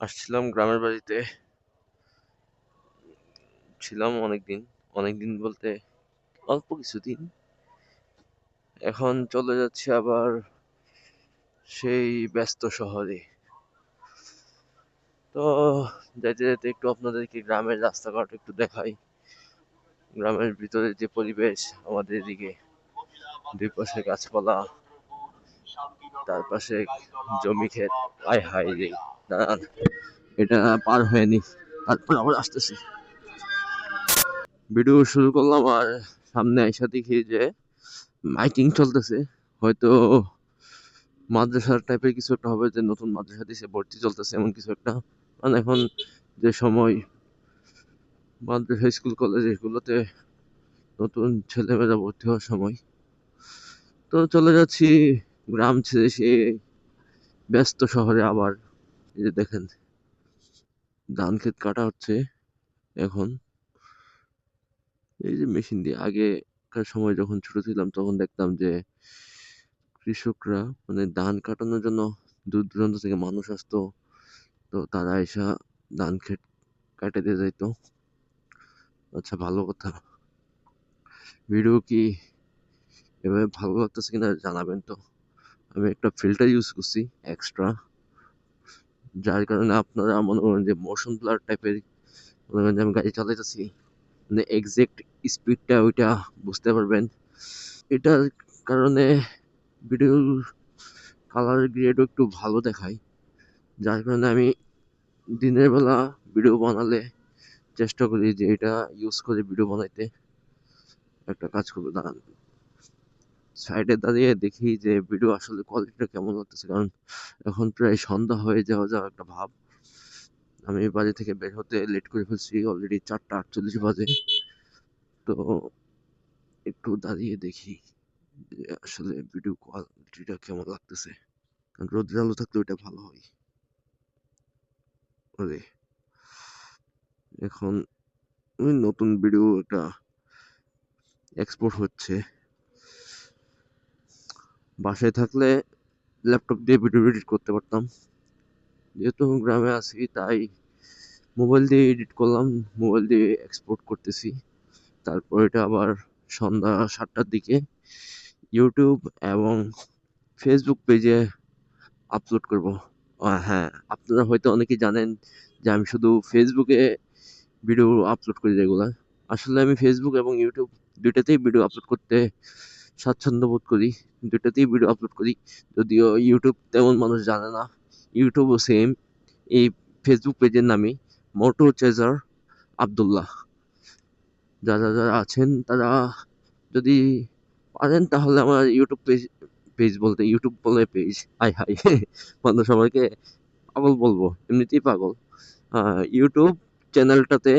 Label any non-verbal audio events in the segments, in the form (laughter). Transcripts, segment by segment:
আসছিলাম গ্রামের বাড়িতে। ছিলাম অনেকদিন অনেকদিন বলতে অল্প কিছুদিন। এখন চলে যাচ্ছি আবার সেই ব্যস্ত শহরে। তো যাইতে যাইতে একটু আপনাদেরকে গ্রামের রাস্তাঘাট একটু দেখাই। গ্রামের ভিতরে যে পরিবেশ, আমাদের এদিকে দুই পাশে গাছপালা। তার পাশে জমি ক্ষেত। আয় হায় রে, দাঁড়ান, এটা পার হয়নি তারপর আবার আসতেছি। ভিডিও শুরু করলাম আর সামনে আইসা দেখি যে মাইকিং চলতেছে। হয়তো মাদ্রাসার টাইপের কিছু একটা হবে যে নতুন মাদ্রাসা দিছে, ভর্তি চলতেছে এমন কিছু একটা। মানে এখন যে সময় মাদ্রাসা, স্কুল, কলেজ, এগুলোতে নতুন ছেলেমেয়েরা ভর্তি হওয়ার সময়। তো চলে যাচ্ছি গ্রাম ছেড়ে সে ব্যস্ত শহরে আবার এই যে দেখেন, ধান ক্ষেত কাটা হচ্ছে এখন। এই যে মেশিন দিয়ে, আগেকার সময় যখন ছোট ছিলাম তখন দেখতাম যে কৃষকরা মানে ধান কাটানোর জন্য দূর দূরান্ত থেকে মানুষ আসতো, তো তারা এসা ধান ক্ষেত কাটে দিয়ে যাইতো। আচ্ছা ভালো কথা। ভিডিও কি এভাবে ভালো লাগতেছে কিনা জানাবেন তো। আমি একটা ফিল্টার ইউজ করছি এক্সট্রা যার কারণে আপনারা মনে করেন যে মোশন ব্লার টাইপের মনে করেন যে আমি গাড়ি চালাইতেছি মানে এক্সাক্ট স্পিডটা ওইটা বুঝতে পারবেন। এটার কারণে ভিডিওর কালার গ্রেডও একটু ভালো দেখায়। যার কারণে আমি দিনের বেলা ভিডিও বানালে চেষ্টা করি যে এটা ইউজ করে ভিডিও বানাইতে। একটা কাজ করব, দাঁড়ান। সাইডে দাঁড়িয়ে দেখি যে ভিডিও আসলে কোয়ালিটিটা কেমন লাগতেছে, কারণ এখন প্রায় সন্ধ্যা হয়ে যাওয়া যাওয়া একটা ভাব। আমি বাড়ি থেকে বের হতে লেট করে ফেলছি অলরেডি চারটা আটচল্লিশ বাজে। তো একটু দাঁড়িয়ে দেখি যে আসলে ভিডিও কোয়ালিটিটা কেমন লাগতেছে, কারণ রোদের আলো থাকলে ওইটা ভালো হয়। আরে এখন নতুন ভিডিও একটা এক্সপোর্ট হচ্ছে। বাসায় থাকলে ল্যাপটপ দিয়ে ভিডিও এডিট করতে পারতাম। যেহেতু গ্রামে আছি, তাই মোবাইল দিয়ে এডিট করলাম মোবাইল দিয়ে এক্সপোর্ট করতেছি। তারপর এটা আবার সন্ধ্যা সাতটার দিকে ইউটিউব এবং ফেসবুক পেজে আপলোড করব। হ্যাঁ আপনারা হয়তো অনেকেই জানেন যে আমি শুধু ফেসবুকে ভিডিও আপলোড করি রেগুলার আসলে আমি ফেসবুক এবং ইউটিউব দুইটাতেই ভিডিও আপলোড করতে স্বাচ্ছন্দ্য বোধ করি দুইটাতেই ভিডিও আপলোড করি। যদিও ইউটিউব তেমন মানুষ জানে না। ইউটিউবও সেম এই ফেসবুক পেজের নামই মোটো চেজার আবদুল্লাহ যারা যারা আছেন তারা যদি পারেন তাহলে আমার ইউটিউব পেজ পেজ বলতে ইউটিউব বলে পেজ হাই হাই (laughs) মানুষ সবাইকে পাগল বলব, এমনিতেই পাগল। ইউটিউব চ্যানেলটাতে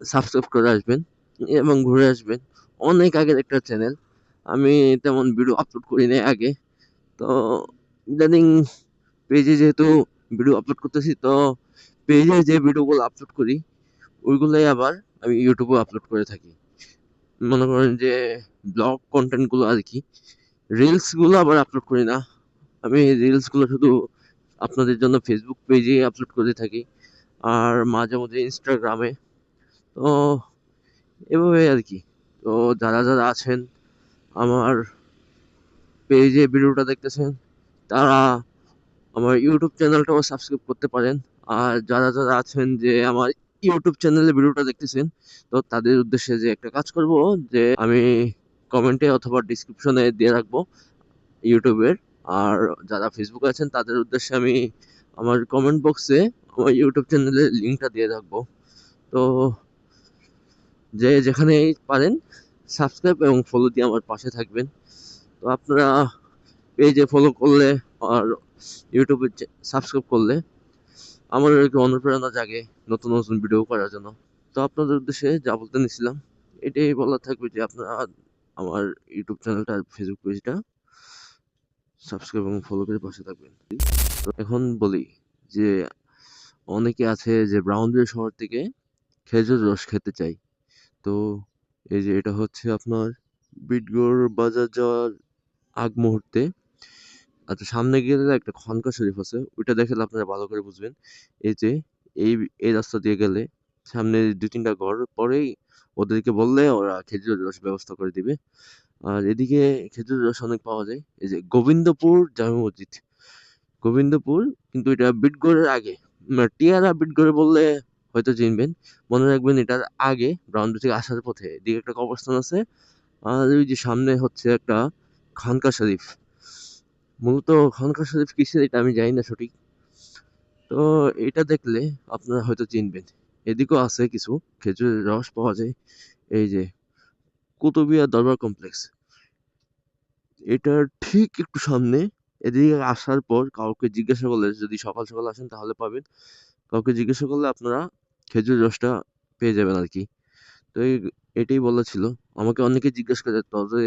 সাবস্ক্রাইব করে আসবেন এবং ঘুরে আসবেন। অনেক আগের একটা চ্যানেল আমি তেমন ভিডিও আপলোড করি নাই আগে। তো ইদানিং পেজে যেহেতু ভিডিও আপলোড করতেছি, তো পেজে যে ভিডিওগুলো আপলোড করি, ওইগুলোই আবার আমি ইউটিউবে আপলোড করে থাকি। মনে করেন যে ব্লগ কন্টেন্টগুলো আর কি রিলসগুলো আবার আপলোড করি না। আমি রিলসগুলো শুধু আপনাদের জন্য ফেসবুক পেজে আপলোড করে থাকি, আর মাঝে মধ্যে ইনস্টাগ্রামে তো এভাবে আর কি। তো যারা যারা আছেন, আমার পেজে ভিডিওটা দেখতেছেন, তারা আমার ইউটিউব চ্যানেলটাও সাবস্ক্রাইব করতে পারেন। আর যারা যারা আছেন যে আমার ইউটিউব চ্যানেলে ভিডিওটা দেখতেছেন, তো তাদের উদ্দেশ্যে যে একটা কাজ করব, যে আমি কমেন্টে অথবা ডিসক্রিপশনে দিয়ে রাখব ইউটিউবের আর যারা ফেসবুকে আছেন, তাদের উদ্দেশ্যে আমি আমার কমেন্ট বক্সে আমার ইউটিউব চ্যানেলের লিঙ্কটা দিয়ে রাখব। তো যে যেখানে পারেন সাবস্ক্রাইব এবং ফলো দিয়ে আমার পাশে থাকবেন। তো আপনারা পেজে ফলো করলে আর ইউটিউবে সাবস্ক্রাইব করলে আমার একটু অনুপ্রেরণা জাগে নতুন নতুন ভিডিও করার জন্য। তো আপনাদের উদ্দেশ্যে যা বলতে নিছিলাম, এটাই বলা থাকবে যে আপনারা আমার ইউটিউব চ্যানেলটা ফেসবুক পেজটা সাবস্ক্রাইব এবং ফলো করে পাশে থাকবেন। তো এখন বলি যে, অনেকে আছে যে ব্রাউনবেরি শহর থেকে খেজুর রস খেতে চাই তো এই যে এটা হচ্ছে আপনার বিটগড় বাজার যাওয়ার আগ মুহূর্তে। আচ্ছা সামনে গেলে একটা খনকা শরীফ আছে ওইটা দেখলে আপনারা ভালো করে বুঝবেন। এই যে এই এই রাস্তা দিয়ে গেলে সামনে দু তিনটা ঘর পরেই ওদেরকে বললে ওরা খেজুরের রস ব্যবস্থা করে দিবে। আর এদিকে খেজুরের রস অনেক পাওয়া যায়। এই যে গোবিন্দপুর জামে মসজিদ। গোবিন্দপুর কিন্তু এটা বিটগড়ের আগে। উম, টিয়ারা বিটগড়ে বললে হয়তো চিনবেন। মনে রাখবেন এটার আগে ব্রাউন থেকে আসার পথে এদিকে একটা কবরস্থান আছে। আর ওই যে সামনে হচ্ছে একটা খানকা শরীফ। মূলত খানকা শরীফ কিসের এটা আমি জানি না সঠিক। তো এটা দেখলে আপনারা হয়তো চিনবেন। এদিকেও আছে কিছু খেজুরের রস পাওয়া যায়। এই যে কুতুবিয়া দরবার কমপ্লেক্স। এটার ঠিক একটু সামনে এদিকে আসার পর কাউকে জিজ্ঞাসা করলে যদি সকাল সকাল আসেন তাহলে পাবেন। কাউকে জিজ্ঞাসা করলে আপনারা খেজুর রসটা পেয়ে যাবেন আর কি তো এই এটাই বলা ছিল আমাকে অনেকে জিজ্ঞেস করে তবে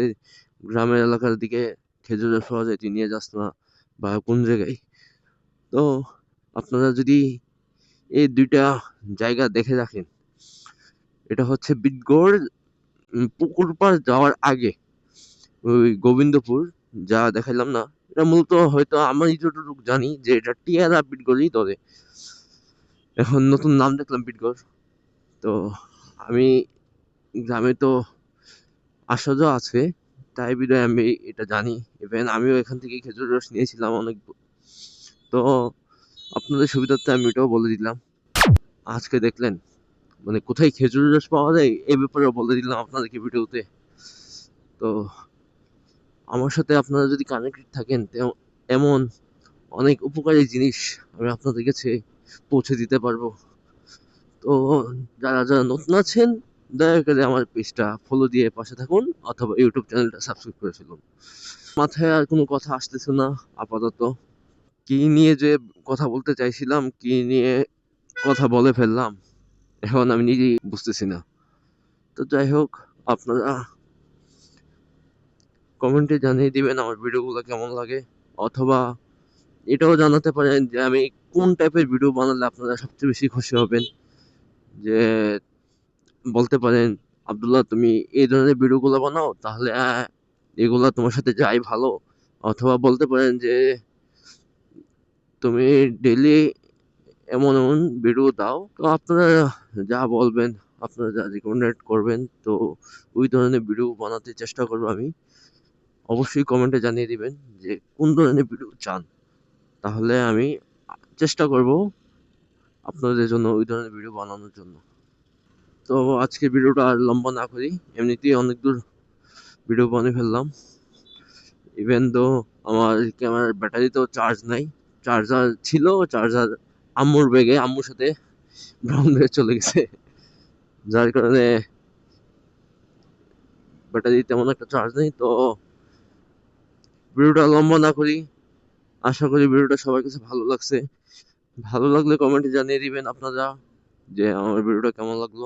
গ্রামের এলাকার দিকে খেজুর রস পাওয়া যায়, তুই নিয়ে যাস না বা কোন জায়গায়? তো আপনারা যদি এই দুইটা জায়গা দেখে রাখেন, এটা হচ্ছে বিটগড় পুকুর পাড় যাওয়ার আগে। ওই গোবিন্দপুর যা দেখাইলাম না, এটা মূলত হয়তো আমি যতটুকু জানি যে এটা টিয়ারা বিটগড়ই ধরে। এখন নতুন নাম দেখলাম বিটগড় তো আমি গ্রামে তো যাওয়া আছে, তাই বিধায় আমি এটা জানি। ইভেন আমিও এখান থেকে খেজুর রস নিয়েছিলাম অনেক। তো আপনাদের সুবিধার্থে আমি এটাও বলে দিলাম। আজকে দেখলেন মানে কোথায় খেজুর রস পাওয়া যায় এ ব্যাপারে বলে দিলাম আপনাদেরকে ভিডিওতে। তো আমার সাথে আপনারা যদি কানেক্টেড থাকেন এমন অনেক উপকারী জিনিস আমি আপনাদের কাছে পৌঁছে দিতে পারব। তো যারা যারা নতুন আছেন, দয়া করে আমার পেজটা ফলো দিয়ে পাশে থাকুন অথবা ইউটিউব চ্যানেলটা সাবস্ক্রাইব করে ফেলুন। মাথায় আর কোনো কথা আসতেছে না, আপাতত। কি নিয়ে যে কথা বলতে চাইছিলাম, কি নিয়ে কথা বলে ফেললাম, এখন আমি নিজেই বুঝতেছি না। তো যাই হোক, আপনারা কমেন্টে জানিয়ে দিবেন আমার ভিডিওগুলো কেমন লাগে, অথবা এটাও জানাতে পারেন যে আমি কোন টাইপের ভিডিও বানালে আপনারা সবচেয়ে বেশি খুশি হবেন? যে বলতে পারেন, আব্দুল্লাহ, তুমি এই ধরনের ভিডিওগুলো বানাও, তাহলে এগুলা তোমার সাথে যাই ভালো। অথবা বলতে পারেন যে, তুমি ডেলি এমন এমন ভিডিও দাও। তো আপনারা যা বলবেন, আপনারা যা রিকমেন্ডেড করবেন, তো ওই ধরনের ভিডিও বানাতে চেষ্টা করব আমি। অবশ্যই কমেন্টে জানিয়ে দিবেন যে কোন ধরনের ভিডিও চান। তাহলে আমি চেষ্টা করব আপনাদের জন্য ওই ধরনের ভিডিও বানানোর জন্য। তো আজকে ভিডিওটা আর লম্বা না করি, এমনিতেই অনেক দূর ভিডিও বানিয়ে ফেললাম। ইভেন তো আমার ক্যামেরার ব্যাটারিতেও চার্জ নাই চার্জার ছিল চার্জার আম্মুর ব্যাগে আম্মুর সাথে ব্রাউন ব্যাগে চলে গেছে। যার কারণে ব্যাটারি তেমন একটা চার্জ নেই, তো ভিডিওটা লম্বা না করি আশা করি ভিডিওটা সবার কাছে ভালো লাগছে। ভালো লাগলে কমেন্টে জানিয়ে দিবেন আপনারা যে আমার ভিডিওটা কেমন লাগল।